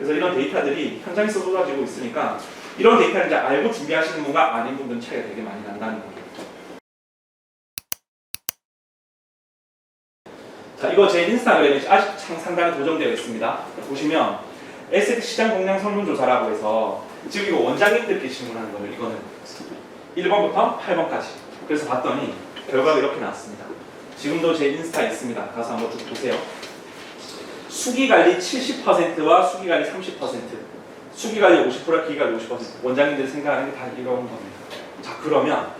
그래서 이런 데이터들이 현장에서 쏟아지고 있으니까 이런 데이터를 이제 알고 준비하시는 분과 아닌 분들은 차이가 되게 많이 난다는 거예요. 자, 이거 제 인스타그램에 아직 상- 상단에 고정되어 있습니다. 보시면 에세트 시장 공량 설문조사라고 해서 지금 이거 원장님들께 질문하는 거예요. 이거는 1번부터 8번까지. 그래서 봤더니 결과가 이렇게 나왔습니다. 지금도 제 인스타에 있습니다. 가서 한번 쭉 보세요. 수기 관리 70%와 수기 관리 30%, 수기 관리 50%, 기기 관리 50%. 원장님들이 생각하는 게 다 이런 겁니다. 자, 그러면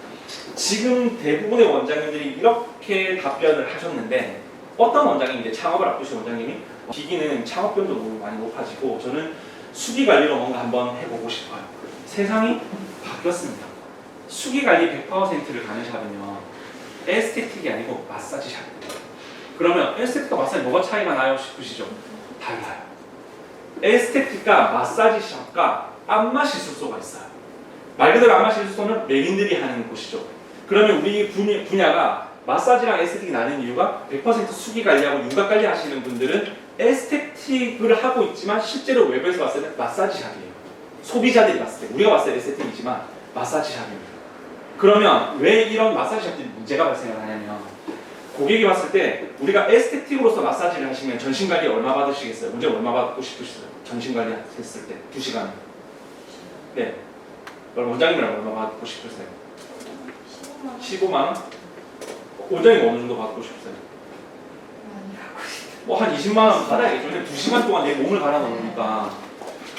지금 대부분의 원장님들이 이렇게 답변을 하셨는데 어떤 원장님이 이제 창업을 앞두신 원장님이 기기는 창업 비용도 너무 많이 높아지고 저는 수기 관리로 뭔가 한번 해보고 싶어요. 세상이 바뀌었습니다. 수기 관리 100%를 가는 샵은요 에스테틱이 아니고 마사지 샵입니다. 그러면 에스테틱과 마사지 뭐가 차이가 나요 싶으시죠? 달라요. 에스테틱과 마사지 샵과 안마 시술소가 있어요. 말 그대로 안마 시술소는 메인들이 하는 곳이죠. 그러면 우리 분야, 분야가 마사지랑 에스테틱이 나는 이유가 100% 수기 관리하고 윤곽 관리 하시는 분들은 에스테틱을 하고 있지만 실제로 외부에서 봤을 때 마사지 샵이에요. 소비자들이 봤을 때 우리가 봤을 때 에스테틱이지만 마사지 샵입니다. 그러면 왜 이런 마사지 샵들이 문제가 발생을 하냐면 고객이 봤을 때 우리가 에스테틱으로서 마사지를 하시면 전신 관리 얼마 받으시겠어요? 문제 얼마 받고 싶으시어요? 전신 관리 했을 때 2시간. 네. 원장님이랑 얼마 받고 싶으세요? 15만 원? 원장님 어느 정도 받고 싶으세요? 뭐한 20만 원 받아야겠죠. 근데 2시간 동안 내 몸을 갈아 넣으니까.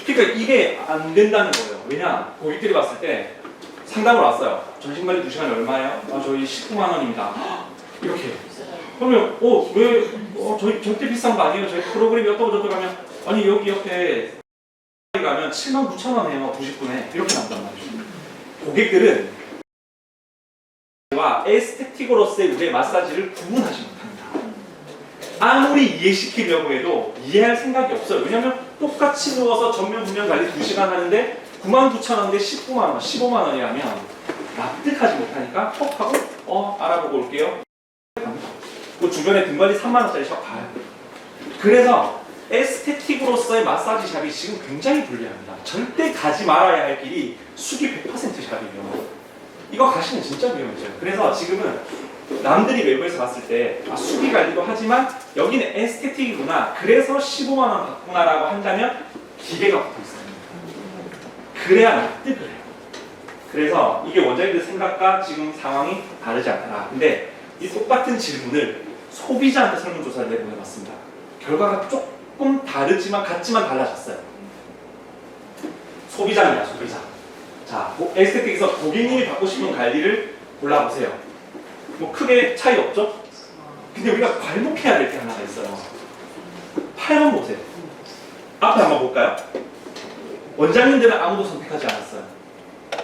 그러니까 이게 안 된다는 거예요. 왜냐? 고객들이 봤을 때 상담을 왔어요. 전신 관리 2시간이 얼마예요? 아, 저희 19만 원입니다. 이렇게. 그러면 어, 왜 어, 저희 절대 비싼 거 아니에요? 저희 프로그램이 어떠고 저떠고 하면 아니 여기 옆에 가면 7만 9천 원 해요. 90분에. 이렇게 나온단 말이죠. 고객들은 와 에스테틱으로서의 우리의 마사지를 구분하지 못합니다. 아무리 이해시키려고 해도 이해할 생각이 없어요. 왜냐하면 똑같이 누워서 전면 분면 관리 2시간 하는데 9만 9천 원인데 19만 원, 15만 원이라면 납득하지 못하니까 톡 하고 어 알아보고 올게요. 그 주변에 등 관리 3만 원짜리 샵 가요. 그래서 에스테틱으로서의 마사지 샵이 지금 굉장히 불리합니다. 절대 가지 말아야 할 길이 수기 100% 샵이에요. 이거 가시면 진짜 위험해져요. 그래서 지금은 남들이 외부에서 봤을 때 아, 수기 관리도 하지만 여기는 에스테틱이구나. 그래서 15만 원 받구나라고 한다면 기대가 붙어 있어요. 그래야 납득을 해요. 그래서 이게 원장님들 생각과 지금 상황이 다르지 않더라. 근데 이 똑같은 질문을 소비자한테 설문조사를 내보내봤습니다. 결과가 조금 다르지만 같지만 달라졌어요. 소비자입니다, 소비자. 자, 뭐 에스테틱에서 고객님이 받고 싶은 관리를 골라보세요. 뭐 크게 차이 없죠? 근데 우리가 괄목해야 될 게 하나가 있어요. 8번 보세요. 앞에 한번 볼까요? 원장님들은 아무도 선택하지 않았어요.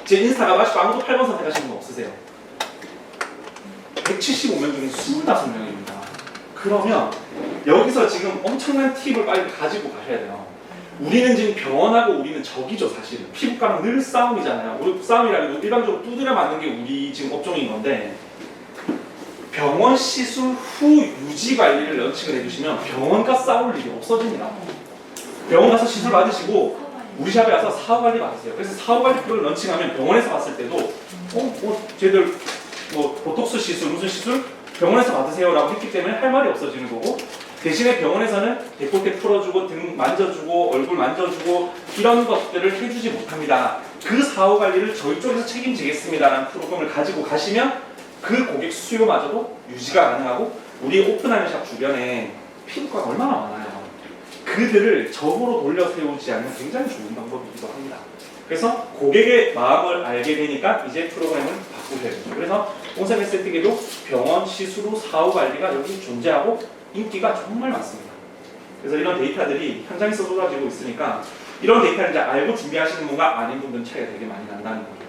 제 인스타가 마시고 아무도 8번 선택하시는 분 없으세요? 175명 중에 25명입니다. 그러면 여기서 지금 엄청난 팁을 빨리 가지고 가셔야 돼요. 우리는 지금 병원하고 우리는 적이죠 사실은 피부과는 늘 싸움이잖아요 우리 싸움이라기도 일반적으로 두드려 맞는 게 우리 지금 업종인 건데 병원 시술 후 유지 관리를 런칭을 해주시면 병원과 싸울 일이 없어집니다 병원 가서 시술 받으시고 우리 샵에 와서 사후 관리 받으세요 그래서 사후 관리 프로를 런칭하면 병원에서 봤을 때도 어? 뭐 쟤들 뭐 보톡스 시술 무슨 시술 병원에서 받으세요 라고 했기 때문에 할 말이 없어지는 거고 대신에 병원에서는 데콜테 풀어주고 등 만져주고 얼굴 만져주고 이런 것들을 해주지 못합니다. 그 사후 관리를 저희 쪽에서 책임지겠습니다라는 프로그램을 가지고 가시면 그 고객 수요마저도 유지가 가능하고 우리 오픈하는 샵 주변에 피부과가 얼마나 많아요. 그들을 적으로 돌려 세우지 않는 굉장히 좋은 방법이기도 합니다. 그래서 고객의 마음을 알게 되니까 이제 프로그램을 바꾸셔야 되죠. 그래서 온산 에스테틱에도 병원 시술 후 사후 관리가 여기 존재하고 인기가 정말 많습니다. 그래서 이런 데이터들이 현장에서 쏟아지고 있으니까 이런 데이터를 이제 알고 준비하시는 분과 아닌 분들은 차이가 되게 많이 난다는 거예요.